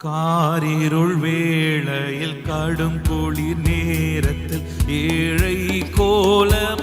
காரிருள் வேளையில் கடும் குளிர் நேரத்தில் ஏழை கோலம்